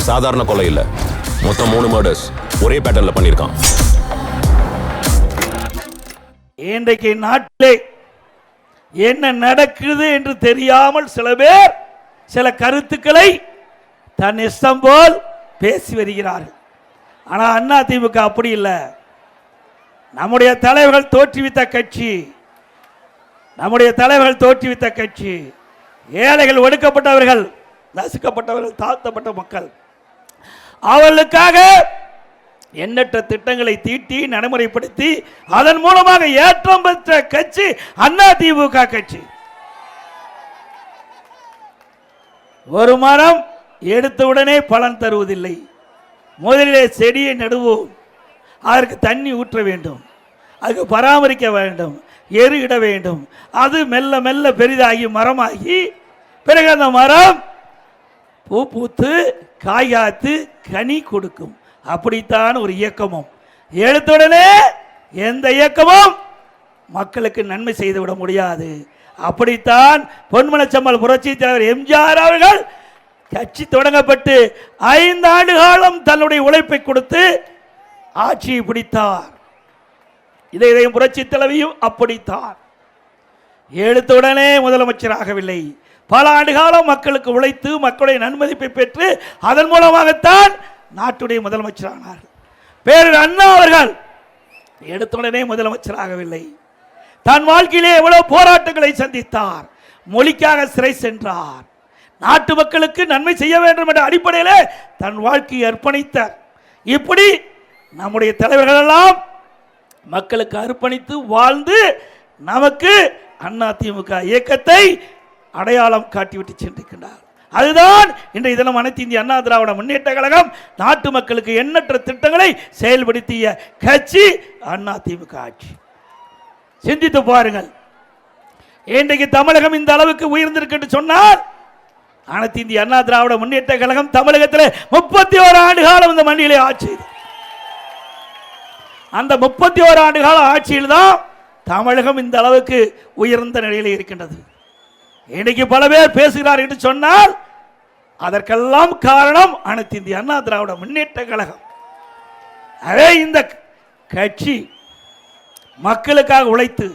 இது சாதாரண கொலை இல்ல. மொத்தம் மூணு மர்டர்ஸ் ஒரே பேட்டர்ல பண்ணியிருக்கான் இன்றைக்கு நாட்டிலே என்ன நடக்குது என்று தெரியாமல் சில பேர் சில கருத்துக்களை தன் இஷ்டம் போல் பேசி வருகிறார்கள். ஆனால் அண்ணா திமுக அப்படி இல்லை. நம்முடைய தலைவர்கள் தோற்றுவித்த கட்சி நம்முடைய தலைவர்கள் தோற்றுவித்த கட்சி ஏழைகள் ஒடுக்கப்பட்டவர்கள் நசுக்கப்பட்டவர்கள் தாழ்த்தப்பட்ட மக்கள் அவர்களுக்காக எண்ணற்ற திட்டங்களை தீட்டி நடைமுறைப்படுத்தி அதன் மூலமாக ஏற்றம் பெற்ற கட்சி அண்ணா திமுக கட்சி. ஒரு மரம் எடுத்தவுடனே பலன் தருவதில்லை. முதலிலே செடியை நடுவோம். அதற்கு தண்ணி ஊற்ற வேண்டும். அதுக்கு பராமரிக்க வேண்டும். எரு இட வேண்டும். அது மெல்ல மெல்ல பெரிதாகி மரமாகி பிறகு அந்த மரம் பூ பூத்து காயாத்து கனி கொடுக்கும். அப்படித்தான் ஒரு இயக்கமும். எழுத்துடனே எந்த இயக்கமும் மக்களுக்கு நன்மை செய்துவிட முடியாது. அப்படித்தான் பொன்மனச்சம்மல் புரட்சி தலைவர் எம்ஜிஆர் அவர்கள் கட்சி தொடங்கப்பட்டு ஐந்து ஆண்டு காலம் தன்னுடைய உழைப்பை கொடுத்து ஆட்சியை பிடித்தார். இதை இதையும் புரட்சி தலைவியும் அப்படித்தான். எழுத்துடனே முதலமைச்சராகவில்லை பல ஆண்டு காலம் மக்களுக்கு உழைத்து மக்களுடைய நன்மதிப்பை பெற்று அதன் மூலமாகத்தான் நாட்டுடைய முதலமைச்சரானார்கள் பேரர் அண்ணா அவர்கள் எடுத்துடனே முதலமைச்சராகவில்லை. தன் வாழ்க்கையிலே எவ்வளவு போராட்டங்களை சந்தித்தார். மொழிக்காக சிறை சென்றார். நாட்டு மக்களுக்கு நன்மை செய்ய வேண்டும் என்ற அடிப்படையில் தன் வாழ்க்கையை அர்ப்பணித்தார். இப்படி நம்முடைய தலைவர்கள் எல்லாம் மக்களுக்கு அர்ப்பணித்து வாழ்ந்து நமக்கு அண்ணா திமுக இயக்கத்தை அடையாளம் காட்டிவிட்டு சென்றிருக்கின்றார். அதுதான் இன்றைய தினம் அனைத்து இந்திய அண்ணா திராவிட முன்னேற்ற கழகம் நாட்டு மக்களுக்கு எண்ணற்ற திட்டங்களை செயல்படுத்திய கட்சி அண்ணா திமுக ஆட்சி. சிந்தித்து பாருங்கள். இன்றைக்கு தமிழகம் இந்த அளவுக்கு உயர்ந்திருக்கு சொன்னால் அனைத்து இந்திய அண்ணா திராவிட முன்னேற்ற கழகம் தமிழகத்தில் முப்பத்தி ஓரு ஆண்டு காலம் இந்த மண்ணிலே ஆட்சி அந்த முப்பத்தி ஓரு ஆண்டு கால ஆட்சியில் தான் தமிழகம் இந்த அளவுக்கு உயர்ந்த நிலையில் இருக்கின்றது. இன்னைக்கு பல பேர் பேசுகிறார் என்று சொன்னால் அதற்கெல்லாம் காரணம் அனைத்து இந்திய அண்ணா திராவிட முன்னேற்ற கழகம். அதே இந்த கட்சி மக்களுக்காக உழைத்து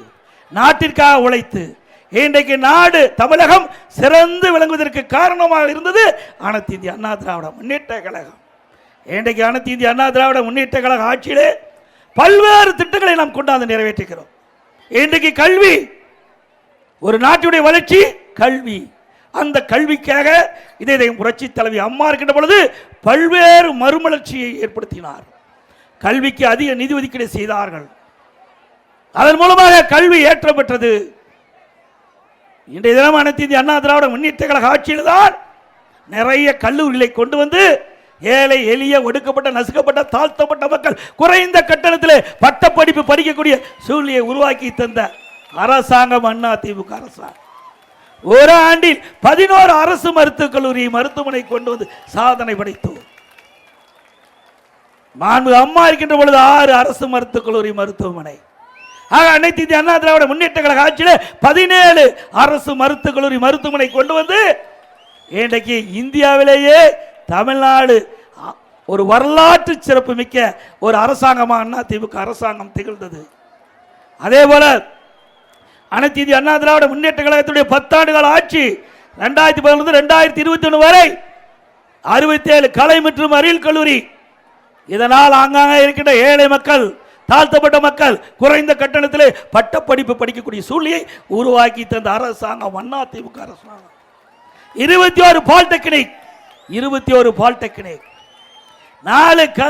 நாட்டிற்காக உழைத்து இன்றைக்கு நாடு தமிழகம் சிறந்து விளங்குவதற்கு காரணமாக இருந்தது அனைத்து இந்திய அண்ணா திராவிட முன்னேற்ற கழகம். இன்றைக்கு அனைத்து இந்திய அண்ணா திராவிட முன்னேற்ற கழக ஆட்சியிலே பல்வேறு திட்டங்களை நாம் கொண்டாந்து நிறைவேற்றுகிறோம். இன்றைக்கு கல்வி ஒரு நாட்டுடைய வளர்ச்சி கல்வி. அந்த கல்விக்காக இதை இதை புரட்சி தலைவி அம்மா இருக்கின்ற பொழுது பல்வேறு மறுமலர்ச்சியை ஏற்படுத்தினார். கல்விக்கு அதிக நிதி ஒதுக்கீடு செய்தார்கள். அதன் மூலமாக கல்வி ஏற்ற பெற்றது. இன்றைய தினம் அனைத்து இந்திய அண்ணா திராவிட முன்னேற்ற கழக ஆட்சியில் தான் நிறைய கல்லூரிகளை கொண்டு வந்து ஏழை எளிய ஒடுக்கப்பட்ட நசுக்கப்பட்ட தாழ்த்தப்பட்ட மக்கள் குறைந்த கட்டணத்தில் பட்டப்படிப்பு படிக்கக்கூடிய சூழ்நிலையை உருவாக்கி தந்த அரசாங்கம் அண்ணா திமுக அரசாங்கம். ஒரு ஆண்டில் பதினோரு அரசு மருத்துவக் கல்லூரி மருத்துவமனை கொண்டு வந்து சாதனை படைத்தோம். மாண்பு அம்மா இருக்கின்ற பொழுது ஆறு அரசு மருத்துவக் கல்லூரி மருத்துவமனை. ஆக அனைத்து இந்திய அண்ணா திராவிட முன்னேற்ற கழக ஆட்சியில் பதினேழு அரசு மருத்துவக் கல்லூரி மருத்துவமனை கொண்டு வந்து இன்றைக்கு இந்தியாவிலேயே தமிழ்நாடு அ- ஒரு வரலாற்று சிறப்பு மிக்க ஒரு அரசாங்கமாக அண்ணா திமுக அரசாங்கம் திகழ்ந்தது. அதே போல அனைத்து இந்திய அண்ணா திராவிட முன்னேற்ற கழகத்துடைய பத்தாண்டு கால ஆட்சி ரெண்டாயிரத்தி பதினொன்று ரெண்டாயிரத்தி இருபத்தி ஒன்று வரை அறுபத்தி ஏழு கலை மற்றும் அறிவியல் கல்லூரி. இதனால் ஆங்காங்க இருக்கின்ற ஏழை மக்கள் தாழ்த்தப்பட்ட மக்கள் குறைந்த கட்டணத்திலே பட்டப்படிப்பு படிக்கக்கூடிய சூழ்நிலையை உருவாக்கி தந்த அரசாங்கம் அண்ணா திமுக அரசாங்கம். இருபத்தி ஒரு பாலிடெக்னிக் இருபத்தி ஒரு பாலிடெக்னிக். நாலு க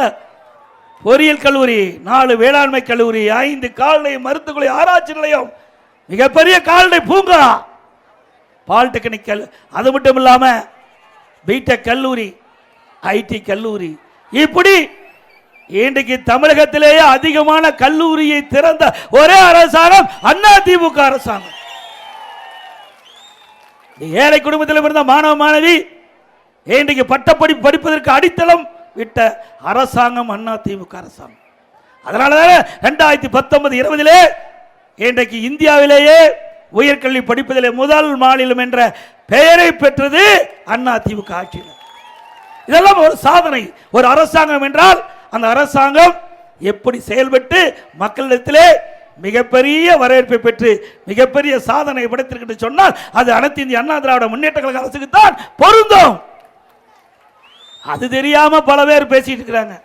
பொறியியல் கல்லூரி நாலு வேளாண்மை கல்லூரி ஐந்து கால்நடை மருத்துவ ஆராய்ச்சி நிலையம் மிகப்பெரிய கால்நடை பூங்கா. பாலிடெக்னிக் கல் அது மட்டும் இல்லாமல் பிடெக் கல்லூரி ஐடி கல்லூரி. இப்படி இன்றைக்கு தமிழகத்திலேயே அதிகமான கல்லூரியை திறந்த ஒரே அரசாங்கம் அண்ணா திமுக அரசாங்கம் ஏழை குடும்பத்தில் இருந்த மாணவ மாணவி இன்றைக்கு பட்டப்படிப்பு படிப்பதற்கு அடித்தளம் விட்ட அரசாங்கம் அண்ணா திமுக அரசாங்கம். அதனால தானே ரெண்டாயிரத்தி பத்தொன்பது இருபதிலே இன்றைக்கு இந்தியாவிலேயே உயர்கல்வி படிப்பதிலே முதல் மாநிலம் என்ற பெயரை பெற்றது அண்ணா திமுக ஆட்சியில் இதெல்லாம் ஒரு சாதனை. ஒரு அரசாங்கம் என்றால் அந்த அரசாங்கம் எப்படி செயல்பட்டு மக்களிடத்திலே மிகப்பெரிய வரவேற்பை பெற்று மிகப்பெரிய சாதனை படைத்திருக்கு சொன்னால் அது அனைத்து இந்திய அண்ணா திராவிட முன்னேற்ற கழக அரசுக்கு தான் பொருந்தும். அது தெரியாம பல பேர் பேசிட்டு இருக்கிறாங்க.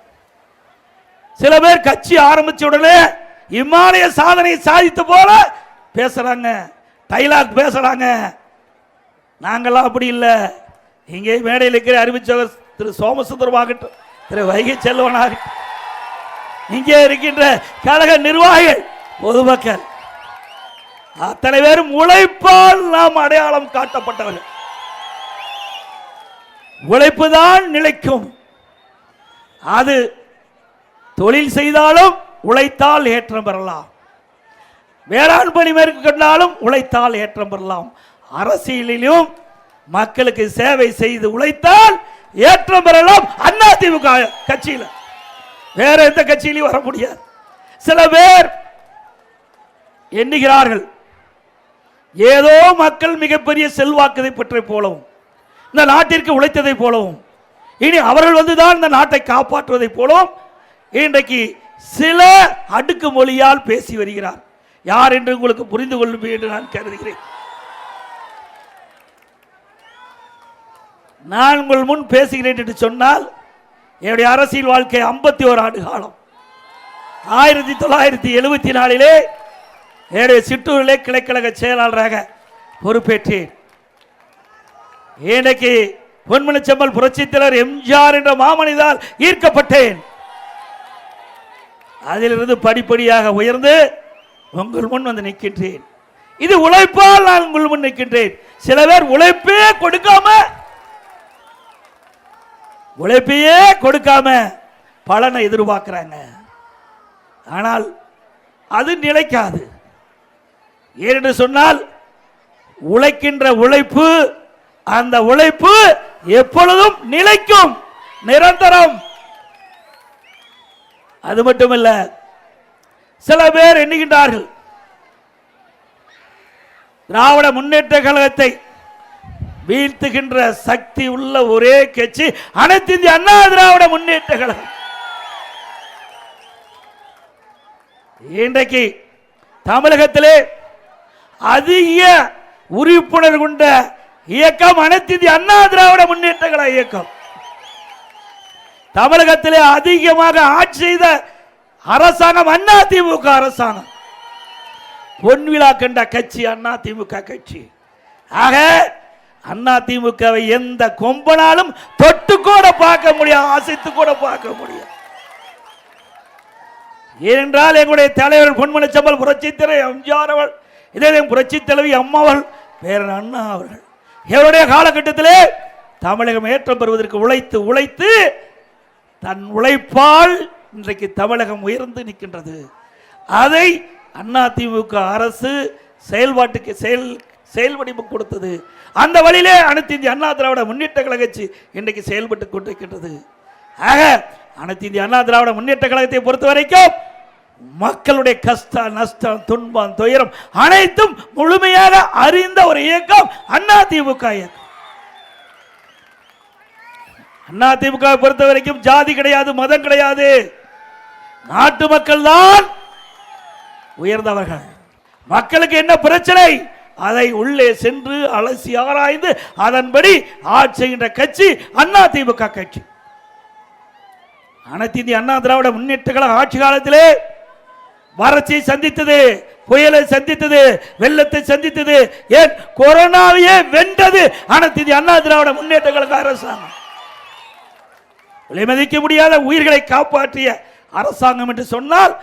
சில பேர் கட்சி ஆரம்பிச்ச உடனே இமாலய சாதனை சாதித்த போல பேசுறாங்க. டைலாக் பேசுறாங்க. நாங்கெல்லாம் அப்படி இல்லை. இங்கே மேடையில் இருக்கிற அறிவிச்சவர் திரு சோமசுந்தரமாகட்டும் திரு வைகை செல்வனாகட்டும் இங்கே இருக்கின்ற கழக நிர்வாகிகள் பொதுமக்கள் அத்தனை பேரும் உழைப்பால் நாம் அடையாளம் காட்டப்பட்டவர்கள். உழைப்புதான் நிலைக்கும். அது தொழில் செய்தாலும் உழைத்தால் ஏற்றம் பெறலாம். வேளாண் பணி மேற்கொண்டாலும் உழைத்தால் ஏற்றம் பெறலாம். அரசியலிலும் மக்களுக்கு சேவை செய்து உழைத்தால் ஏற்றம் பெறலாம். அதிமுக கட்சியில். வேற எந்த கட்சியிலையும் வர முடியாது. சில பேர் எண்ணுகிறார்கள். ஏதோ மக்கள் மிகப்பெரிய செல்வாக்கதை பற்றி போலவும் இந்த நாட்டிற்கு உழைத்ததை போலவும் இனி அவர்கள் வந்துதான் இந்த நாட்டை காப்பாற்றுவதைப் போலவும் இன்றைக்கு சில அடுக்கு மொழியால் பேசி வருகிறார். யார் என்று உங்களுக்கு புரிந்து கொள்ளும் என்று நான் கருதுகிறேன். நான் உங்கள் முன் பேசுகிறேன் என்று சொன்னால் என்னுடைய அரசியல் வாழ்க்கை ஐம்பத்தி ஒரு ஆண்டு காலம். ஆயிரத்தி தொள்ளாயிரத்தி எழுபத்தி நாலிலே என்னுடைய சிற்றூரிலே கிளைக்கழக செயலாளராக பொறுப்பேற்றேன். இன்றைக்கு பொன்மனச்செம்மல் புரட்சித்தலைவர் எம்ஜிஆர் என்ற மாமனிதால் ஈர்க்கப்பட்டேன். அதிலிருந்து படிப்படியாக உயர்ந்து உங்கள் முன் வந்து நிற்கின்றேன். இது உழைப்பால் நான் உங்கள் முன் நிற்கின்றேன். சில பேர் உழைப்பே கொடுக்காம உழைப்பையே கொடுக்காம பலனை எதிர்பார்க்கிறாங்க. ஆனால் அது நிலைக்காது. ஏனென்று சொன்னால் உழைக்கின்ற உழைப்பு அந்த உழைப்பு எப்பொழுதும் நிலைக்கும் நிரந்தரம். அது மட்டுமல்ல சில பேர் எண்ணுகின்றார்கள் திராவிட முன்னேற்ற கழகத்தை வீழ்த்துகின்ற சக்தி உள்ள ஒரே கட்சி அனைத்து இந்திய அண்ணா திராவிட முன்னேற்ற கழகம். இன்றைக்கு தமிழகத்திலே அதிக உறுப்பினர் கொண்ட இயக்கம் அனைத்து இந்திய அண்ணா திராவிட முன்னேற்ற கழக இயக்கம். தமிழகத்திலே அதிகமாக ஆட்சி செய்த அரசாங்கம் அண்ணா திமுக அரசாங்கம். பொன்விழா கண்ட கட்சி அண்ணா திமுக கட்சி. ஆக அண்ணா திமுகவை எந்த கொம்பனாலும் தொட்டு கூட பார்க்க முடியும் ஆசைத்து கூட பார்க்க முடியும் ஏனென்றால் எங்களுடைய தலைவர் பொன்மனச்சம்பல் புரட்சித்திரை எம்ஜிஆர் அவள் இதே புரட்சி தலைவி அம்மாவள் பேரன் அண்ணா அவர்கள். இவருடைய காலகட்டத்திலே தமிழகம் ஏற்றம் பெறுவதற்கு உழைத்து உழைத்து தன் உழைப்பால் இன்றைக்கு தமிழகம் உயர்ந்து நிற்கின்றது. அதை அதிமுக அரசு செயல்பாட்டுக்கு செயல் செயல்வடிவு கொடுத்தது. அந்த வழியிலே அனைத்து இந்திய அண்ணா திராவிட முன்னேற்ற கழக இன்றைக்கு செயல்பட்டு கொண்டிருக்கின்றது. ஆக அனைத்து இந்திய அண்ணா திராவிட முன்னேற்ற கழகத்தை பொறுத்த வரைக்கும் மக்களுடைய கஷ்ட நஷ்டம் துன்பம் துயரம் அனைத்தும் முழுமையாக அறிந்த ஒரு இயக்கம் அண்ணா திமுக இயக்கம். அண்ணா திமுக பொறுத்த வரைக்கும் ஜாதி கிடையாது மதம் கிடையாது. நாட்டு மக்கள் தான் உயர்ந்தவர்கள். மக்களுக்கு என்ன பிரச்சனை? அதை உள்ளே சென்று அலசி ஆராய்ந்து அதன்படி ஆட்சி செய்கின்ற கட்சி அண்ணா திமுக கட்சி. அனைத்து இந்திய அண்ணா திராவிட முன்னேற்ற கழக ஆட்சி காலத்திலே வறட்சியை சந்தித்தது புயலை சந்தித்தது வெள்ளத்தை சந்தித்தது. ஏன்? கொரோனாவையே வென்றது அனைத்து இந்திய அண்ணா திராவிட முன்னேற்ற கழக அரசாங்கம். விலை மதிக்க முடியாத உயிர்களை காப்பாற்றிய அரசாங்கம் என்று சொன்னால்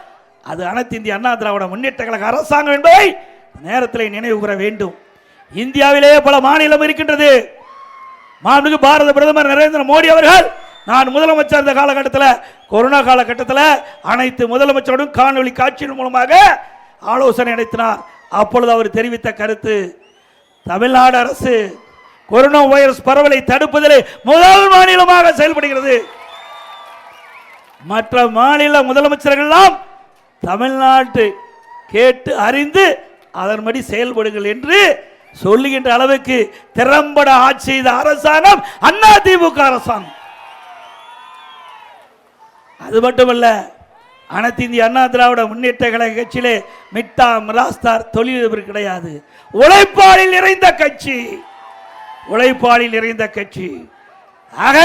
அது அனைத்து இந்திய அண்ணா திராவிட முன்னேற்ற கழக அரசாங்கம் என்பதை நேரத்தில் நினைவு கூற வேண்டும். இந்தியாவிலேயே பல மாநிலம் இருக்கின்றது. மாண்புமிகு பாரத பிரதமர் நரேந்திர மோடி அவர்கள் நான் முதலமைச்சர் இந்த காலகட்டத்தில் கொரோனா காலகட்டத்தில் அனைத்து முதலமைச்சரோடும் காணொலி காட்சியின் மூலமாக ஆலோசனை நடத்தினார் அப்பொழுது அவர் தெரிவித்த கருத்து தமிழ்நாடு அரசு கொரோனா வைரஸ் பரவலை தடுப்பதில் முதல் மாநிலமாக செயல்படுகிறது. மற்ற மாநில முதலமைச்சர்கள்லாம் தமிழ்நாட்டு கேட்டு அறிந்து அதன்படி செயல்படுங்கள் என்று சொல்லுகின்ற அளவுக்கு திறம்பட ஆட்சி செய்த அரசாங்கம் அண்ணா திமுக அரசாங்கம். அது மட்டுமல்ல அனைத்து இந்திய அண்ணா திராவிட முன்னேற்ற கழக கட்சியிலே மிட்டா மிராஸ்தார் தொழிலதிபர் கிடையாது. உழைப்பாளில் நிறைந்த கட்சி. உழைப்பாளில் நிறைந்த கட்சி. ஆக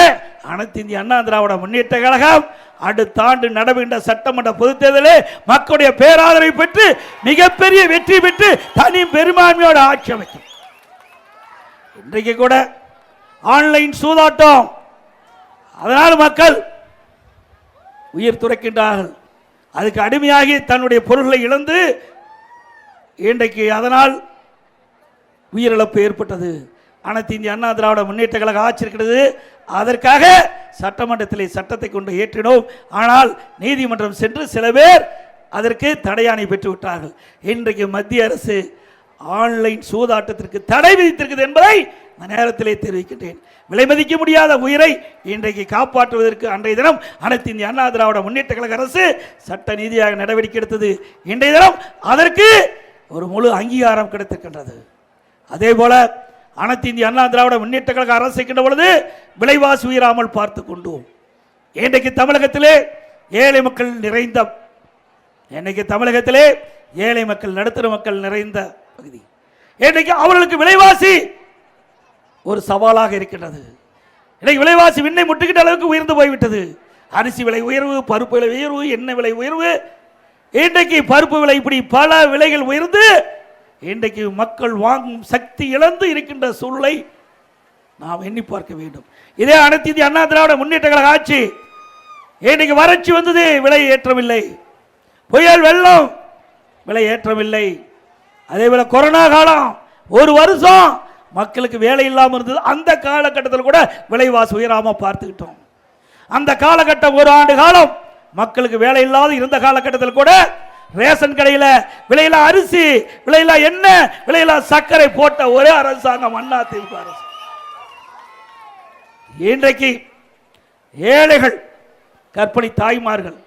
அனைத்து இந்திய அண்ணா திராவிட முன்னேற்ற கழகம் அடுத்த ஆண்டு நடவுகின்ற சட்டமன்ற பொதுத் தேர்தலே மக்களுடைய பேராதரவை பெற்று மிகப்பெரிய வெற்றி பெற்று தனி பெரும்பான்மையோட ஆட்சி அமைக்கும் இன்றைக்கு கூட ஆன்லைன் சூதாட்டம். அதனால் மக்கள் உயிர் துறக்கின்றார்கள். அதுக்கு அடிமையாகி தன்னுடைய பொருள்களை இழந்து இன்றைக்கு அதனால் உயிரிழப்பு ஏற்பட்டது. அனைத்து இந்திய அண்ணா திராவிட முன்னேற்ற கழக ஆட்சி இருக்கிறது. அதற்காக சட்டமன்றத்தில் சட்டத்தை கொண்டு ஏற்றினோம். ஆனால் நீதிமன்றம் சென்று சில பேர் அதற்கு தடையாணை பெற்றுவிட்டார்கள். இன்றைக்கு மத்திய அரசு ஆன்லைன் சூதாட்டத்திற்கு தடை விதித்திருக்கிறது என்பதை நேரத்திலே தெரிவிக்கின்றேன். விலை மதிக்க முடியாத உயிரை இன்றைக்கு காப்பாற்றுவதற்கு அன்றைய தினம் அனைத்து இந்திய அண்ணா திராவிட முன்னேற்ற கழக அரசு சட்ட நீதியாக நடவடிக்கை எடுத்தது. இன்றைய தினம் அதற்கு ஒரு முழு அங்கீகாரம் கிடைத்திருக்கின்றது. அதே போல அனைத்து இந்திய அண்ணா திராவிட முன்னேற்ற கழக அரசுக்கின்ற பொழுது விலைவாசி உயராமல் பார்த்து கொண்டோம். இன்றைக்கு தமிழகத்திலே ஏழை மக்கள் நிறைந்த இன்றைக்கு தமிழகத்திலே ஏழை மக்கள் நடுத்தர மக்கள் நிறைந்த பகுதி. இன்றைக்கு அவர்களுக்கு விலைவாசி ஒரு சவாலாக இருக்கின்றது. இன்னைக்கு விலைவாசி விண்ணை முட்டுக்கிட்ட அளவுக்கு உயர்ந்து போய்விட்டது. அரிசி விலை உயர்வு பருப்பு விலை உயர்வு எண்ணெய் விலை உயர்வு. இன்றைக்கு பருப்பு விலை இப்படி பல விலைகள் உயர்ந்து இன்றைக்கு மக்கள் வாங்கும் சக்தி இழந்து இருக்கின்ற சூழலை நாம் எண்ணி பார்க்க வேண்டும். இதே அனைத்து இந்திய அண்ணா திராவிட முன்னேற்ற கழக ஆட்சி இன்னைக்கு வறட்சி வந்தது விலை ஏற்றமில்லை புயல் வெள்ளம் விலை ஏற்றமில்லை அதே போல கொரோனா காலம் ஒரு வருஷம் மக்களுக்கு வேலை இல்லாமல் இருந்தது. அந்த காலகட்டத்தில் கூட விலைவாசி உயராமல் பார்த்துக்கிட்டோம். அந்த காலகட்டம் ஒரு ஆண்டு காலம் மக்களுக்கு வேலை இல்லாத இருந்த காலகட்டத்தில் கூட ரேஷன் கடையில் விலையில அரிசி விலையில என்ன விலையில சர்க்கரை போட்ட ஒரே அரசாங்கம் அண்ணா திமுக அரசு. இன்றைக்கு ஏழைகள் கற்பனை தாய்மார்கள்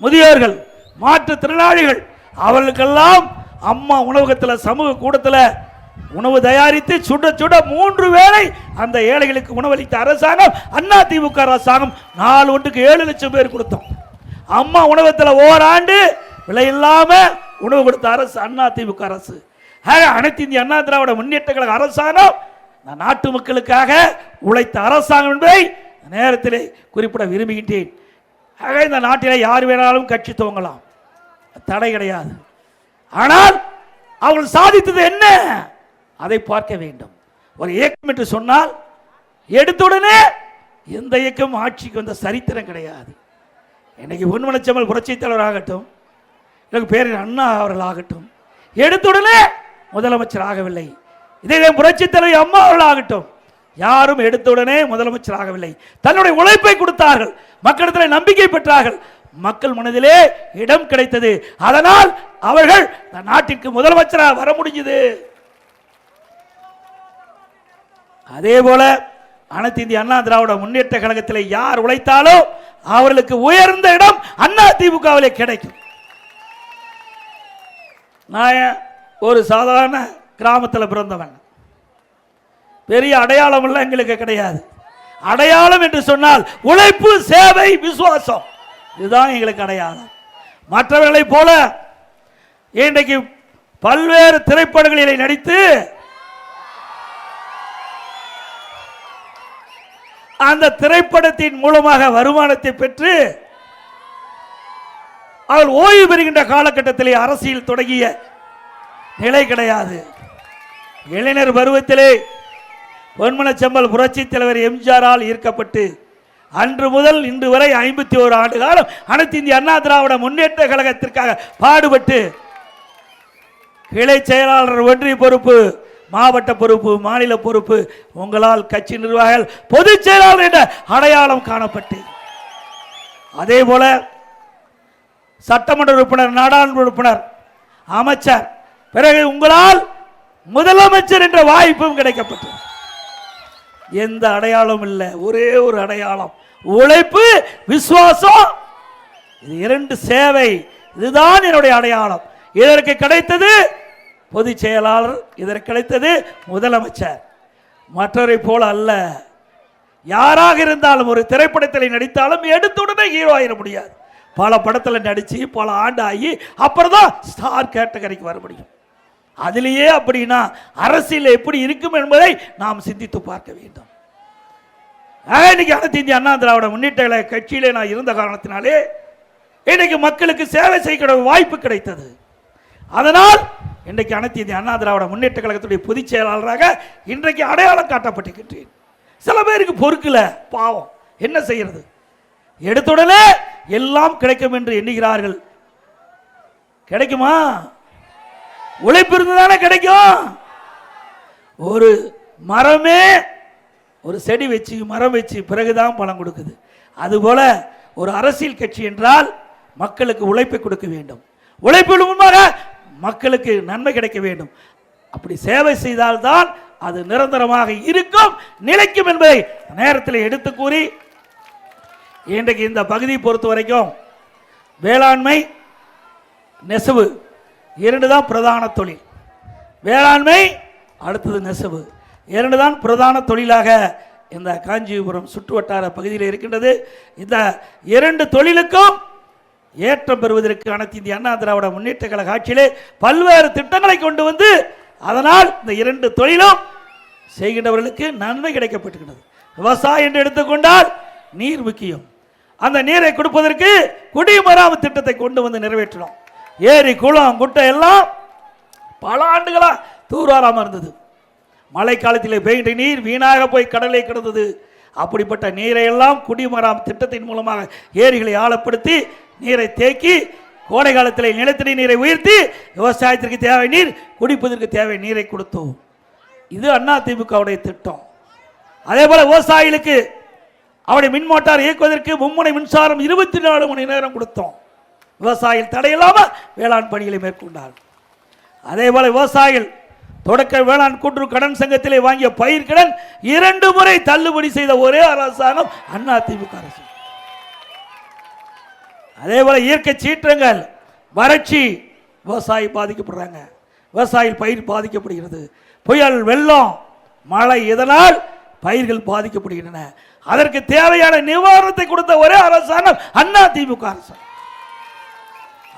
முதியோர்கள் மாற்றுத்திறனாளிகள் அவர்களுக்கெல்லாம் அம்மா உணவகத்தில் சமூக கூடத்தில் உணவு தயாரித்து சுட சுட மூன்று வேளை அந்த ஏழைகளுக்கு உணவளித்த அரசாங்கம் அண்ணா திமுக அரசாங்கம் நாலு ஒன்றுக்கு ஏழு லட்சம் பேர் கொடுத்தோம். அம்மா உணவகத்தில் ஓராண்டு விலை இல்லாம உணவு கொடுத்த அரசு அண்ணா திமுக அரசு. ஆக அனைத்து இந்திய அண்ணா திராவிட முன்னேற்ற கழக அரசாங்கம் நாட்டு மக்களுக்காக உழைத்த அரசாங்கம் என்பதை நேரத்திலே குறிப்பிட விரும்புகின்றேன். ஆக இந்த நாட்டிலே யார் வேணாலும் கட்சி துவங்கலாம். தடை கிடையாது. ஆனால் அவர்கள் சாதித்தது என்ன? அதை பார்க்க வேண்டும். ஒரு இயக்கம் என்று சொன்னால் எடுத்தவுடனே எந்த இயக்கம் ஆட்சிக்கு வந்த சரித்திரம் கிடையாது. இன்னைக்கு பொன்மனச்செம்மல் புரட்சித் தலைவர் ஆகட்டும் எனக்கு பேர் அண்ணா அவர்கள் ஆகட்டும். எடுத்துடனே முதலமைச்சர் ஆகவில்லை. இதே புரட்சி தலைவர் அம்மா அவர்கள் ஆகட்டும். யாரும் எடுத்தவுடனே முதலமைச்சர் ஆகவில்லை. தன்னுடைய உழைப்பை கொடுத்தார்கள். மக்களிடத்தில் நம்பிக்கை பெற்றார்கள். மக்கள் மனதிலே இடம் கிடைத்தது. அதனால் அவர்கள் நாட்டிற்கு முதலமைச்சராக வர முடிஞ்சது. அதே போல அனைத்து இந்திய அண்ணா திராவிட முன்னேற்ற கழகத்தில் யார் உழைத்தாலோ அவர்களுக்கு உயர்ந்த இடம் அண்ணா திமுகவிலே கிடைக்கும். நான் ஒரு சாதாரண கிராமத்தில் பிறந்தவன். பெரிய அடையாளமெல்லாம் எங்களுக்கு கிடையாது. அடையாளம் என்று சொன்னால் உழைப்பு சேவை விசுவாசம். இதுதான் எங்களுக்கு அடையாளம். மற்றவர்களைப் போல இன்றைக்கு பல்வேறு திரைப்படங்களிலே நடித்து அந்த திரைப்படத்தின் மூலமாக வருமானத்தை பெற்று அவர் ஓய்வு பெறுகின்ற காலகட்டத்திலே அரசியல் தொடங்கிய நிலை கிடையாது. இளைஞர் பருவத்திலே பொன்மனச்செம்மல் புரட்சி தலைவர் எம்ஜிஆரால் ஈர்க்கப்பட்டு அன்று முதல் இன்று வரை ஐம்பத்தி ஓரு ஆண்டு காலம் அனைத்து இந்திய அண்ணா திராவிட முன்னேற்ற கழகத்திற்காக பாடுபட்டு கிளை செயலாளர் ஒன்றிய பொறுப்பு மாவட்ட பொறுப்பு மாநில பொறுப்பு உங்களால் கட்சி நிர்வாகிகள் பொதுச் செயலாளர் என்ற அடையாளம் காணப்பட்டு. அதே போல சட்டமன்ற உறுப்பினர் நாடாளுமன்ற உறுப்பினர் அமைச்சர் பிறகு உங்களால் முதலமைச்சர் என்ற வாய்ப்பும் கிடைக்கப்பட்டது. எந்த அடையாளம் இல்லை. ஒரே ஒரு அடையாளம். உழைப்பு விசுவாசம் இது இரண்டு சேவை. இதுதான் என்னுடைய அடையாளம். இதற்கு கிடைத்தது பொதுச் செயலாளர் இதற்கு கிடைத்தது முதலமைச்சர். மற்றவரை போல அல்ல. யாராக இருந்தாலும் ஒரு திரைப்படத்தில் நடித்தாலும் எடுத்துடனே ஹீரோ ஆகிட முடியாது. பல படத்தில் நடித்து பல ஆண்டு ஆகி அப்புறம் தான் ஸ்டார் கேட்டகரிக்கு வர முடியும். அதுலேயே அப்படின்னா அரசியல் எப்படி இருக்கும் என்பதை நாம் சிந்தித்து பார்க்க வேண்டும். இன்னைக்கு அனைத்து இந்திய அண்ணா திராவிட முன்னேற்ற கட்சியிலே நான் இருந்த காரணத்தினாலே இன்னைக்கு மக்களுக்கு சேவை செய்கிற வாய்ப்பு கிடைத்தது. அதனால் இன்றைக்கு அனைத்து இந்திய அண்ணா திராவிட முன்னேற்ற கழகத்துடைய பொதுச் செயலாளராக இன்றைக்கு அடையாளம் காட்டப்பட்டிருக்கின்றேன். சில பேருக்கு பொறுக்கல பாவம். என்ன செய்யறது? எடுத்த உடனே எல்லாம் கிடைக்கும் என்று எண்ணுகிறார்கள். கிடைக்குமா? உழைப்பு இருந்துதானே கிடைக்கும். ஒரு மரமே ஒரு செடி வச்சு மரம் வச்சு பிறகுதான் பணம் கொடுக்குது. அதுபோல ஒரு அரசியல் கட்சி என்றால் மக்களுக்கு உழைப்பை கொடுக்க வேண்டும். உழைப்பின் மூலமாக மக்களுக்கு நன்மை கிடைக்க வேண்டும். அப்படி சேவை செய்தால்தான் அது நிரந்தரமாக இருக்கும் நிலைக்கும் என்பதை நேரத்தில் எடுத்து கூறி இன்றைக்கு இந்த பகுதியை பொறுத்த வரைக்கும் வேளாண்மை நெசவு இரண்டு தான் பிரதான தொழில். வேளாண்மை அடுத்தது நெசவு. இரண்டு தான் பிரதான தொழிலாக இந்த காஞ்சிபுரம் சுற்றுவட்டார பகுதியில் இருக்கின்றது. இந்த இரண்டு தொழிலுக்கும் ஏற்றம் பெறுவதற்கு அனைத்து இந்திய அண்ணா திராவிட முன்னேற்ற கழக ஆட்சியிலே பல்வேறு திட்டங்களை கொண்டு வந்து அதனால் இந்த இரண்டு தொழிலும் செய்கின்றவர்களுக்கு நன்மை கிடைக்கப்பட்டிருக்கிறது விவசாயம் என்று எடுத்துக்கொண்டால் நீர் முக்கியம். அந்த நீரை கொடுப்பதற்கு குடிமராமத்து திட்டத்தை கொண்டு வந்து நிறைவேற்றினோம். ஏரி குளம் குட்டை எல்லாம் பல ஆண்டுகளாக தூர்வாராமல் இருந்தது. மழை காலத்தில் நீர் வீணாக போய் கடலை கிடந்தது. அப்படிப்பட்ட நீரை எல்லாம் குடிமராம் திட்டத்தின் மூலமாக ஏரிகளை ஆழப்படுத்தி நீரை தேக்கி கோடை காலத்தில் நிலத்தடி நீரை உயர்த்தி விவசாயத்திற்கு தேவை நீர் குடிப்பதற்கு தேவை நீரை கொடுத்தோம். இது அண்ணா திமுகவுடைய திட்டம். அதே போல் விவசாயிகளுக்கு அவருடைய மின் மோட்டார் இயக்குவதற்கு மும்முனை மின்சாரம் இருபத்தி நாலு மணி நேரம் கொடுத்தோம். விவசாயிகள் தடையில்லாமல் வேளாண் பணிகளை மேற்கொண்டார். அதே போல விவசாயிகள் தொடக்க வேளாண் கூட்டுறவு கடன் சங்கத்திலே வாங்கிய பயிர் கடன் இரண்டு முறை தள்ளுபடி செய்த ஒரே அரசாங்கம் அண்ணா திமுக அரசு. அதே போல இயற்கை சீற்றங்கள் வறட்சி விவசாயி பாதிக்கப்படுறாங்க. விவசாயிகள் பயிர் பாதிக்கப்படுகிறது. புயல் வெள்ளம் மழை இதனால் பயிர்கள் பாதிக்கப்படுகின்றன. அதற்கு தேவையான நிவாரணத்தை கொடுத்த ஒரே அரசாங்கம் அண்ணா திமுக அரசாங்கம்.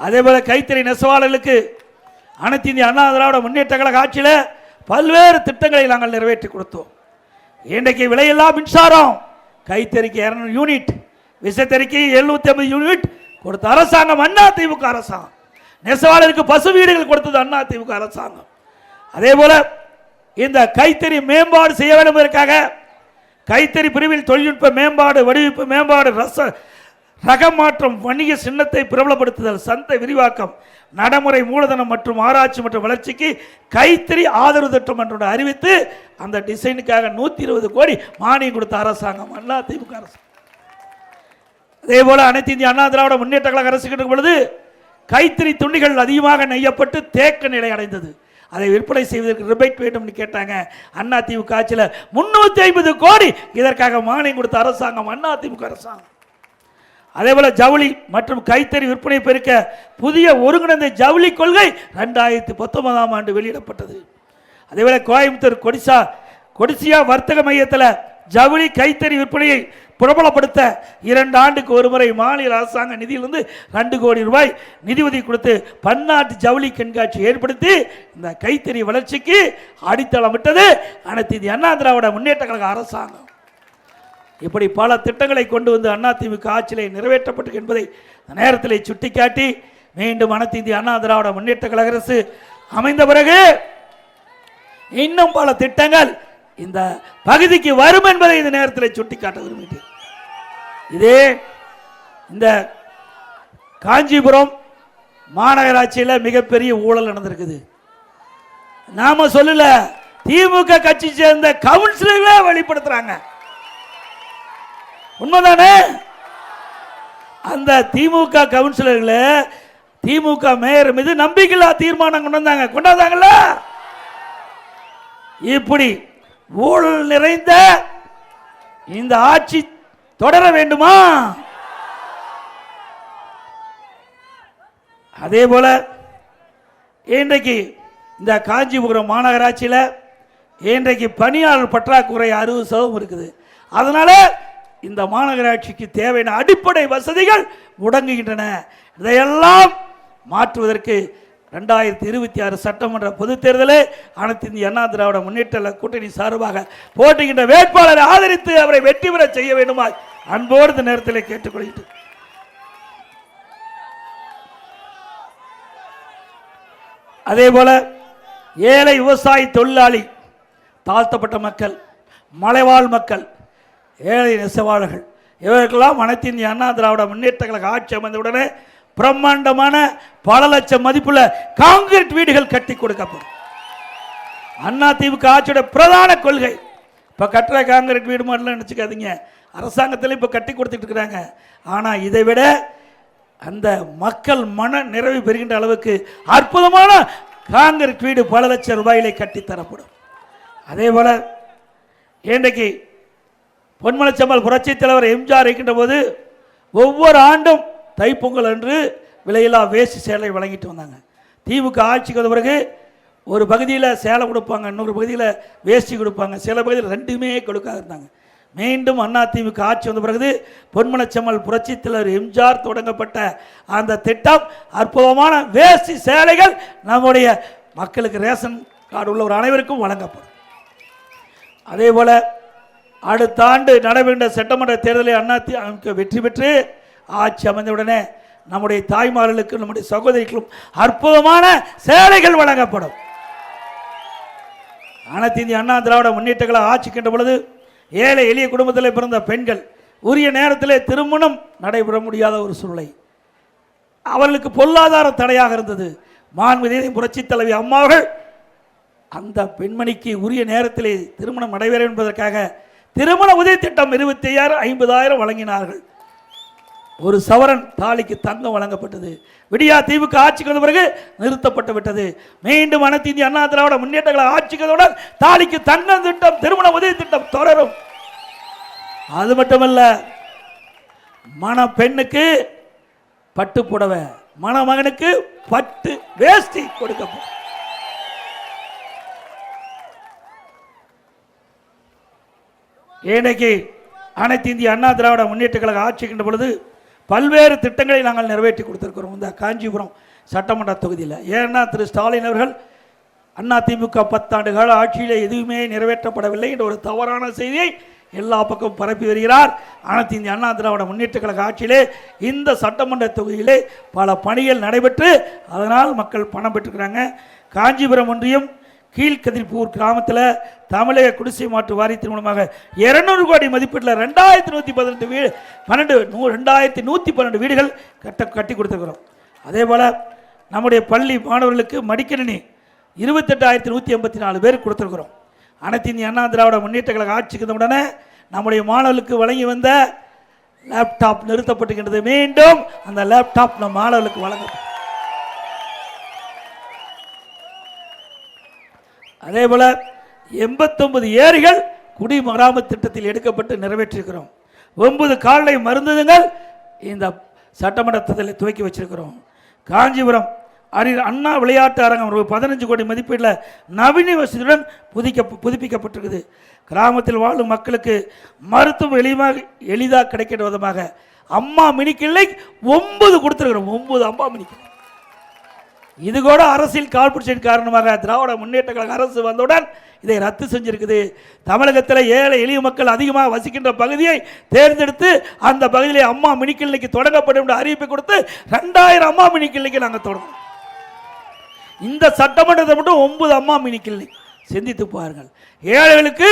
அதே போல கைத்தறி நெசவாளர்களுக்கு அனைத்து இந்திய அண்ணா திராவிட முன்னேற்ற கழக ஆட்சியில் பல்வேறு திட்டங்களை நாங்கள் நிறைவேற்றி கொடுத்தோம். இன்றைக்கு விலையில்லா மின்சாரம் கைத்தறிக்கு இரநூறு யூனிட் விசைத்தறிக்கு எழுநூத்தி ஐம்பது யூனிட் கொடுத்த அரசாங்கம் அண்ணா திமுக அரசாங்கம். நெசவாளருக்கு பசு வீடுகள் கொடுத்தது அண்ணா திமுக அரசாங்கம். அதே போல இந்த கைத்தறி மேம்பாடு செய்ய வேண்டும் என்பதற்காக கைத்தறி பிரிவில் தொழில்நுட்ப மேம்பாடு வடிவமைப்பு மேம்பாடு ரச ரகம் மாற்றம் வணிக சின்னத்தை பிரபலப்படுத்துதல் சந்தை விரிவாக்கம் நடைமுறை மூலதனம் மற்றும் ஆராய்ச்சி மற்றும் வளர்ச்சிக்கு கைத்தறி ஆதரவு திட்டம் என்று அறிவித்து அந்த டிசைனுக்காக நூற்றி இருபது கோடி மானியம் கொடுத்த அரசாங்கம் அண்ணா திமுக அரசு. அதே போல் அனைத்து இந்திய அண்ணா திராவிட முன்னேற்ற கழக அரசு கிட்ட பொழுது கைத்தறி துணிகள் அதிகமாக நெய்யப்பட்டு தேக்க நிலை அடைந்தது. அதை விற்பனை செய்வதற்கு ரிபேட் வேண்டும்னு கேட்டாங்க. அண்ணா திமுக ஆட்சியில் முந்நூற்றி ஐம்பது கோடி இதற்காக மானியம் கொடுத்த அரசாங்கம் அண்ணா திமுக அரசாங்கம். அதே போல் ஜவுளி மற்றும் கைத்தறி விற்பனை பெருக்க புதிய ஒருங்கிணைந்த ஜவுளி கொள்கை ரெண்டாயிரத்தி பத்தொன்பதாம் ஆண்டு வெளியிடப்பட்டது. அதேபோல் கோயம்புத்தூர் கொடிசா கொடிசியா வர்த்தக மையத்தில் ஜவுளி கைத்தறி விற்பனையை பிரபலப்படுத்த இரண்டு ஆண்டுக்கு ஒரு முறை மாநில அரசாங்க நிதியிலிருந்து ரெண்டு கோடி ரூபாய் நிதி உதவி கொடுத்து பன்னாட்டு ஜவுளி கண்காட்சி ஏற்படுத்தி இந்த கைத்தறி வளர்ச்சிக்கு அடித்தளமிட்டது அனைத்து இது அண்ணா திராவிட முன்னேற்ற கழக அரசாங்கம். இப்படி பல திட்டங்களை கொண்டு வந்து அதிமுக ஆட்சியிலே நிறைவேற்றப்பட்டு என்பதை நேரத்தில் சுட்டிக்காட்டி மீண்டும் அனைத்து இந்திய அண்ணா திராவிட முன்னேற்ற கழக அரசு அமைந்த பிறகு இன்னும் பல திட்டங்கள் இந்த பகுதிக்கு வரும் என்பதை இந்த நேரத்தில் சுட்டிக்காட்ட விரும்புகிறேன். இதே இந்த காஞ்சிபுரம் மாநகராட்சியில் மிகப்பெரிய ஊழல் நடந்திருக்குது. நாம சொல்லல திமுக கட்சி சேர்ந்த கவுன்சிலர்களே வெளிப்படுத்துறாங்க. உண்மைதானே? அந்த திமுக கவுன்சிலர்களை திமுக மேயர் மீது நம்பிக்கையில்லா தீர்மானம் கொண்டு வந்தாங்க. கொண்டாந்தாங்களா இப்படி ஊழல் நிறைந்த இந்த ஆட்சி தொடர வேண்டுமா? அதே போல இன்றைக்கு இந்த காஞ்சிபுரம் மாநகராட்சியில் இன்றைக்கு பணியாளர் பற்றாக்குறை அறுபது சதவீதம் இருக்குது. அதனால இந்த மாநகராட்சிக்கு தேவையான அடிப்படை வசதிகள் முடங்குகின்றன. இதையெல்லாம் மாற்றுவதற்கு ரெண்டாயிரத்தி இருபத்தி ஆறு சட்டமன்ற பொதுத் தேர்தலே அனைத்து இந்திய அண்ணா திராவிட முன்னேற்ற கூட்டணி சார்பாக போட்டுகின்ற வேட்பாளரை ஆதரித்து அவரை வெற்றி பெற செய்ய வேண்டுமாய் அன்போடு இந்த நேரத்தில் கேட்டுக்கொள்கிட்டு அதே போல ஏழை விவசாயி தொழிலாளி தாழ்த்தப்பட்ட மக்கள் மலைவாழ் மக்கள் ஏழை நெசவாளர்கள் இவருக்கெல்லாம் அனைத்து இந்திய அண்ணா திராவிட முன்னேற்ற கழக ஆட்சி அமைந்தவுடனே பிரம்மாண்டமான பல லட்சம் மதிப்புள்ள காங்கிரீட் வீடுகள் கட்டி கொடுக்கப்படும். அண்ணா திமுக ஆட்சியோட பிரதான கொள்கை. இப்போ கட்டுற காங்கிரீட் வீடு மாதிரிலாம் நினச்சிக்காதீங்க. அரசாங்கத்தில் இப்போ கட்டி கொடுத்துட்டு இருக்கிறாங்க. ஆனால் இதை விட அந்த மக்கள் மன நிறைவு பெறுகின்ற அளவுக்கு அற்புதமான காங்கிரீட் வீடு பல லட்சம் ரூபாயிலே கட்டி தரப்படும். அதே போல் இன்றைக்கு பொன்மனச்சம்மல் புரட்சித் தலைவர் எம்ஜிஆர் இருக்கின்ற போது ஒவ்வொரு ஆண்டும் தைப்பொங்கல் அன்று விலையில்லா வேஷ்டி சேலை வழங்கிட்டு வந்தாங்க. தீவுக்கு ஆட்சிக்கு வந்த பிறகு ஒரு பகுதியில் சேலை கொடுப்பாங்க இன்னொரு பகுதியில் வேஷ்டி கொடுப்பாங்க. சில பகுதியில் ரெண்டுமே கொடுக்காது இருந்தாங்க. மீண்டும் அண்ணா தீவுக்கு ஆட்சி வந்த பிறகு பொன்மனச்சம்மல் புரட்சித் தலைவர் எம்ஜிஆர் தொடங்கப்பட்ட அந்த திட்டம் அற்புதமான வேஷ்டி சேலைகள் நம்முடைய மக்களுக்கு ரேஷன் கார்டு உள்ளவர் அனைவருக்கும் வழங்கப்படும். அதே போல் அடுத்த ஆண்டு நடைபெற்ற சட்டமன்ற தேர்தலில் அதிமுக வெற்றி பெற்று ஆட்சி அமைந்தவுடனே நம்முடைய தாய்மார்களுக்கும் நம்முடைய சகோதரிகளும் அற்புதமான சேலைகள் வழங்கப்படும். அனைத்து இந்திய அண்ணா திராவிட முன்னேற்றங்களை ஆட்சிக்கின்ற பொழுது ஏழை எளிய குடும்பத்தில் பிறந்த பெண்கள் உரிய நேரத்திலே திருமணம் நடைபெற முடியாத ஒரு சூழ்நிலை. அவர்களுக்கு பொருளாதார தடையாக இருந்தது. மாண்புமிகு புரட்சி தலைவி அம்மாவர்கள் அந்த பெண்மணிக்கு உரிய நேரத்திலே திருமணம் நடைபெற என்பதற்காக திருமண உதவி திட்டம் இருபத்தி ஐயாயிரம் ஐம்பதாயிரம் வழங்கினார்கள். ஒரு சவரன் தாலிக்கு தங்கம் வழங்கப்பட்டது. விடியா தீவுக்கு ஆட்சிக்கு வந்த பிறகு நிறுத்தப்பட்டு விட்டது. மீண்டும் அனைத்து இந்திய அண்ணா திராவிட முன்னேற்றங்களை ஆட்சிக்கிறதோட தாலிக்கு தங்கம் திட்டம் திருமண உதவி திட்டம் தொடரும். அது மட்டுமல்ல மண பெண்ணுக்கு பட்டு புடவை மணமகனுக்கு பட்டு வேஷ்டி கொடுக்கப்படும். இன்னைக்கு அனைத்து இந்திய அண்ணா திராவிட முன்னேற்ற கழக ஆட்சிக்கின்ற பொழுது பல்வேறு திட்டங்களை நாங்கள் நிறைவேற்றி கொடுத்துருக்கிறோம். இந்த காஞ்சிபுரம் சட்டமன்ற தொகுதியில். ஏன்னா திரு ஸ்டாலின் அவர்கள் அண்ணா திமுக பத்தாண்டு கால ஆட்சியில் எதுவுமே நிறைவேற்றப்படவில்லை என்ற ஒரு தவறான செய்தியை எல்லா பக்கம் பரப்பி வருகிறார். அனைத்து இந்திய அண்ணா திராவிட முன்னேற்ற கழக ஆட்சியிலே இந்த சட்டமன்ற தொகுதியிலே பல பணிகள் நடைபெற்று அதனால் மக்கள் பணம் பெற்றுக்கிறாங்க காஞ்சிபுரம் ஒன்றியம் கீழ்கதிர்பூர் கிராமத்தில் தமிழக குடிசை மாற்று வாரியத்தின் மூலமாக இரநூறு கோடி மதிப்பீட்டில் ரெண்டாயிரத்தி நூற்றி பதினெட்டு வீடு பன்னெண்டு நூ ரெண்டாயிரத்தி நூற்றி பன்னெண்டு வீடுகள் கட்ட கட்டி கொடுத்துருக்குறோம். அதே போல் நம்முடைய பள்ளி மாணவர்களுக்கு மடிக்கணினி இருபத்தெட்டாயிரத்தி நூற்றி எண்பத்தி நாலு பேர் கொடுத்துருக்குறோம். அனைத்து இந்திய அண்ணா திராவிட முன்னேற்ற கழக ஆட்சிக்கு உடனே நம்முடைய மாணவர்களுக்கு வழங்கி வந்த லேப்டாப் நிறுத்தப்பட்டுகின்றது மீண்டும் அந்த லேப்டாப் நம் மாணவர்களுக்கு வழங்கப்படும். அதே போல் எண்பத்தொன்பது ஏரிகள் குடிமராமத்து திட்டத்தில் எடுக்கப்பட்டு நிறைவேற்றிருக்கிறோம். ஒன்பது கால்நடை மருந்தகங்கள் இந்த சட்டமன்றத்தில் துவக்கி வச்சிருக்கிறோம். காஞ்சிபுரம் அரி அண்ணா விளையாட்டு அரங்கம் ஒரு பதினஞ்சு கோடி மதிப்பீட்டில் நவீன வசதியுடன் புதிக்க புதுப்பிக்கப்பட்டிருக்குது. கிராமத்தில் வாழும் மக்களுக்கு மருத்துவம் எளிமாக எளிதாக கிடைக்கிற விதமாக அம்மா மினி கிளினிக் ஒன்பது கொடுத்துருக்குறோம். ஒன்பது அம்மா மினி கிளினிக் இது கூட அரசியல் கார்பரேஷன் காரணமாக திராவிட முன்னேற்ற கழக அரசு வந்தவுடன் இதை ரத்து செஞ்சிருக்குது. தமிழகத்தில் ஏழை எளிய மக்கள் அதிகமாக வசிக்கின்ற பகுதியை தேர்ந்தெடுத்து அந்த பகுதியிலே அம்மா மினி கிளினிக் தொடங்கப்படும் என்ற அறிவிப்பை கொடுத்து ரெண்டாயிரம் அம்மா மினி கிளினிக் நாங்கள் தொடங்கும் இந்த சட்டமன்றத்தை மட்டும் ஒன்பது அம்மா மினி கிளினிக் சிந்தித்து பாருங்கள். ஏழைகளுக்கு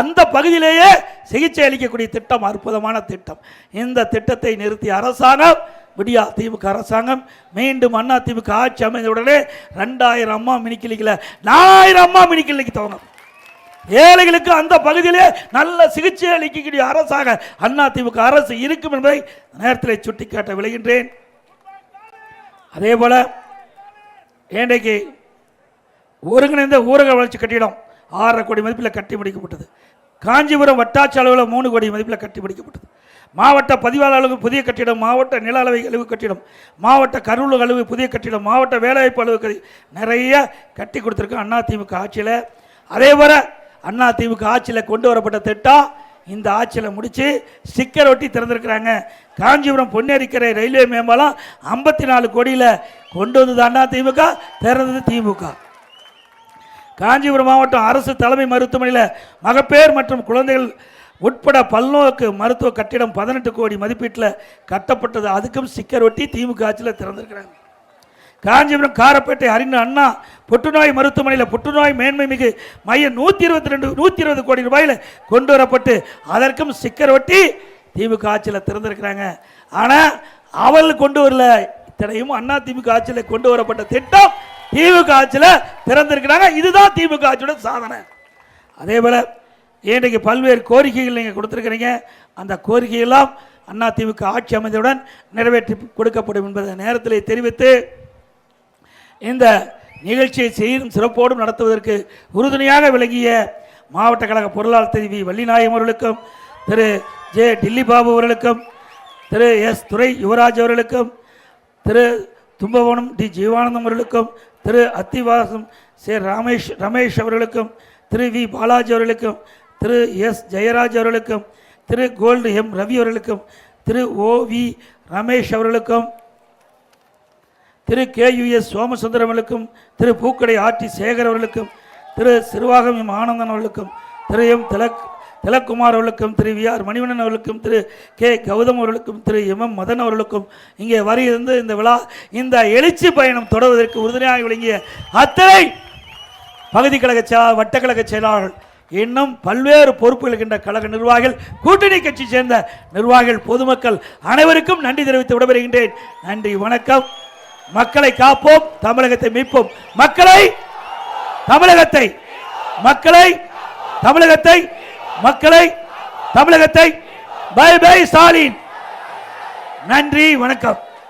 அந்த பகுதியிலேயே சிகிச்சை அளிக்கக்கூடிய திட்டம் அற்புதமான திட்டம். இந்த திட்டத்தை நிறுத்திய அரசாங்கம் விடியா திமுக அரசாங்கம் மீண்டும் அண்ணா திமுக ஆட்சி அமைந்த உடனே ரெண்டாயிரம் அம்மா மினி நாலாயிரம் அம்மா மினிக்கிளிக்கு தோணும் துவங்கும் ஏழைகளுக்கு அந்த பகுதியிலே நல்ல சிகிச்சை அளிக்கக்கூடிய அரசாக அண்ணா திமுக அரசு இருக்கும் என்பதை நேரத்தில் சுட்டிக்காட்ட விளைகின்றேன் அதே போல இன்றைக்கு ஒருங்கிணைந்த ஊரக வளர்ச்சி கட்டிடம் ஆறரை கோடி மதிப்பில் கட்டி முடிக்கப்பட்டது. காஞ்சிபுரம் வட்டாட்சி அளவில் மூணு கோடி மதிப்பில் கட்டி முடிக்கப்பட்டது. மாவட்ட பதிவாளர் அளவு புதிய கட்டிடம் மாவட்ட நில அளவை கழிவு கட்டிடம் மாவட்ட கருவூல கழிவு புதிய கட்டிடம் மாவட்ட வேலைவாய்ப்பு அளவு நிறைய கட்டி கொடுத்துருக்கோம் அண்ணா திமுக ஆட்சியில். அதே போல் அண்ணா திமுக ஆட்சியில் கொண்டு வரப்பட்ட திட்டம் இந்த ஆட்சியில் முடித்து ஸ்டிக்கர் ஒட்டி திறந்திருக்கிறாங்க. காஞ்சிபுரம் பொன்னேரிக்கரை ரயில்வே மேம்பாலம் ஐம்பத்தி நாலு கோடியில் கொண்டு வந்தது அண்ணா திமுக திறந்தது திமுக. காஞ்சிபுரம் மாவட்டம் அரசு தலைமை மருத்துவமனையில் மகப்பேர் மற்றும் குழந்தைகள் உட்பட பல்நோக்கு மருத்துவ கட்டிடம் பதினெட்டு கோடி மதிப்பீட்டில் கட்டப்பட்டது. அதுக்கும் ஸ்டிக்கர் ஒட்டி திமுக ஆட்சியில் திறந்திருக்கிறாங்க. காஞ்சிபுரம் காரப்பேட்டை அறிஞர் அண்ணா புற்றுநோய் மருத்துவமனையில் புற்றுநோய் மேன்மை மிகு மையம் நூற்றி இருபத்தி ரெண்டு நூற்றி இருபது கோடி ரூபாயில் கொண்டு வரப்பட்டு அதற்கும் ஸ்டிக்கர் ஒட்டி திமுக ஆட்சியில் திறந்திருக்கிறாங்க. ஆனால் அவர்கள் கொண்டு வரல. இத்தனையும் அண்ணா திமுக ஆட்சியில் கொண்டு வரப்பட்ட திட்டம் திமுக ஆட்சியில் திறந்திருக்கிறாங்க. இதுதான் திமுக ஆட்சியோட சாதனை. அதே போல் இன்றைக்கு பல்வேறு கோரிக்கைகள் நீங்கள் கொடுத்துருக்கிறீங்க. அந்த கோரிக்கையெல்லாம் அண்ணா ஆட்சி அமைந்தவுடன் நிறைவேற்றி கொடுக்கப்படும் என்பதை நேரத்திலே தெரிவித்து இந்த நிகழ்ச்சியை செய்யும் சிறப்போடும் நடத்துவதற்கு உறுதுணையாக விளங்கிய மாவட்ட கழக பொருளாளர் திரு வி. வள்ளிநாயகம் அவர்களுக்கும் திரு. ஜே. டில்லி பாபு அவர்களுக்கும் திரு. எஸ். துரை யுவராஜ் அவர்களுக்கும் திரு. தும்பவனம் டி. ஜீவானந்தம் அவர்களுக்கும் திரு. அத்திவாசம் சே. ரமேஷ் ரமேஷ் அவர்களுக்கும் திரு. வி. பாலாஜி அவர்களுக்கும் திரு எஸ் ஜெயராஜ் அவர்களுக்கும் திரு கோல்டு எம் ரவி அவர்களுக்கும் திரு ஓ வி ரமேஷ் அவர்களுக்கும் திரு கே யு எஸ் சோமசுந்தரம் அவர்களுக்கும் திரு பூக்கடை ஆர்டி சேகர் அவர்களுக்கும் திரு சிறுவாகம் எம் ஆனந்தன் அவர்களுக்கும் திரு எம் திலக் திலக்குமார் அவர்களுக்கும் திரு வி ஆர் மணிவண்ணன் அவர்களுக்கும் திரு கே கௌதம் அவர்களுக்கும் திரு எம் எம் மதன் அவர்களுக்கும் இங்கே வருகிறது இந்த விழா இந்த எழுச்சி பயணம் தொடர்வதற்கு உறுதுணையாக விளங்கிய அத்தனை பகுதி கழக செயலாளர் வட்டக்கழக செயலாளர்கள். இன்னும் பல்வேறு பொறுப்புகள் இருக்கின்ற கழக நிர்வாகிகள் கூட்டணி கட்சி சேர்ந்த நிர்வாகிகள் பொதுமக்கள் அனைவருக்கும் நன்றி தெரிவித்து விடைபெறுகின்றேன். நன்றி வணக்கம். மக்களை காப்போம் தமிழகத்தை மீட்போம். மக்களை தமிழகத்தை மக்களை தமிழகத்தை மக்களை தமிழகத்தை. Bye bye Stalin. நன்றி வணக்கம்.